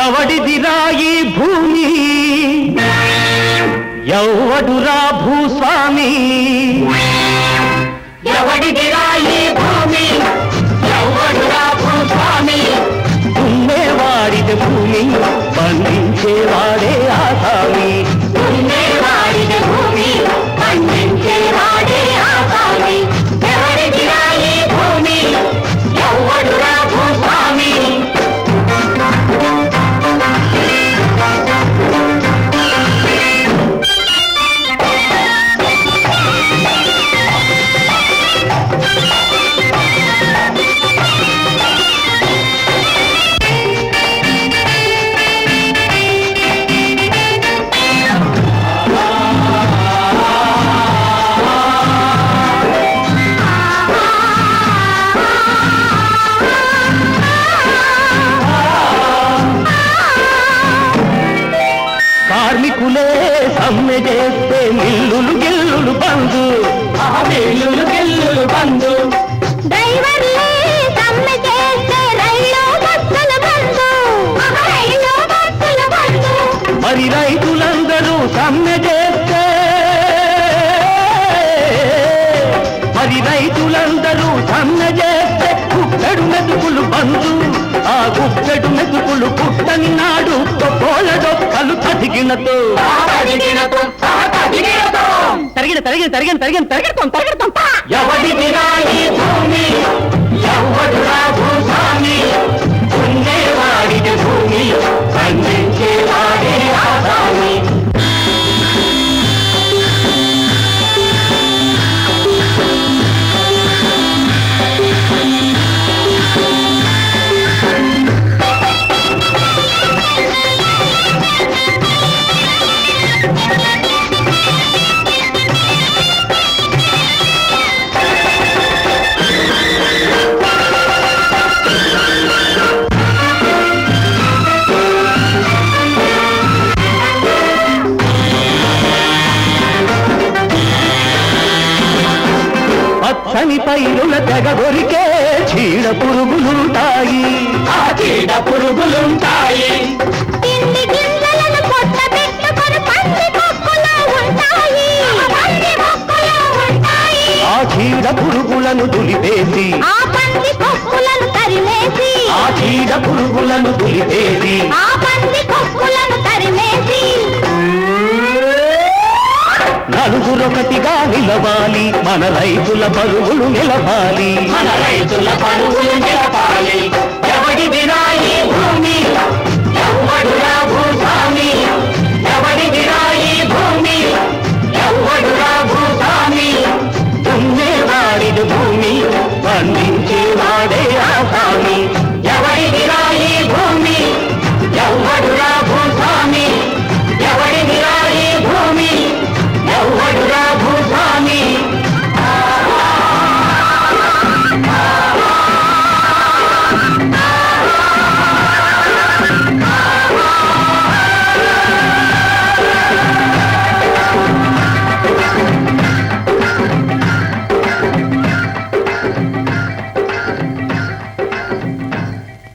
ఎవడిదిరా ఈ భూమి. ఎవడురా భూస్వామి. ఎవడిదిరా ఈ కార్మికులే సమ్మె చేస్తే మిల్లులు గిల్లులు బంధు ఆ మిల్లులు గిల్లులు బంధు డ్రైవర్లే సమ్మె చేస్తే రైలు బస్సుల బంధు మరి రైతులందరూ సమ్మె చేస్తే మరి రైతులందరూ సమ్మె చేస్తే కుక్కడు మెతుకులు బంధు ఆ కుక్కడు మెతుకులు పుట్టని నాడు తదిగినతో తరిగిన తరిగిన తరిగిన తరిగిన తరిగిడతాం తరిగిడతాం ఎవడి పచ్చని పైరుల తెగ దొరికే చీడ పురుగులుంటాయి. ఆ చీడ పురుగులుంటాయి. ఆ చీడ పురుగులను దులిపేసి ఆ ఒకటిగా నిలవాలి. మన రైతుల పరుగులు నిలవాలి. మన రైతుల పరుగులు నిలవాలి ఎవడి వినాయి భూమి?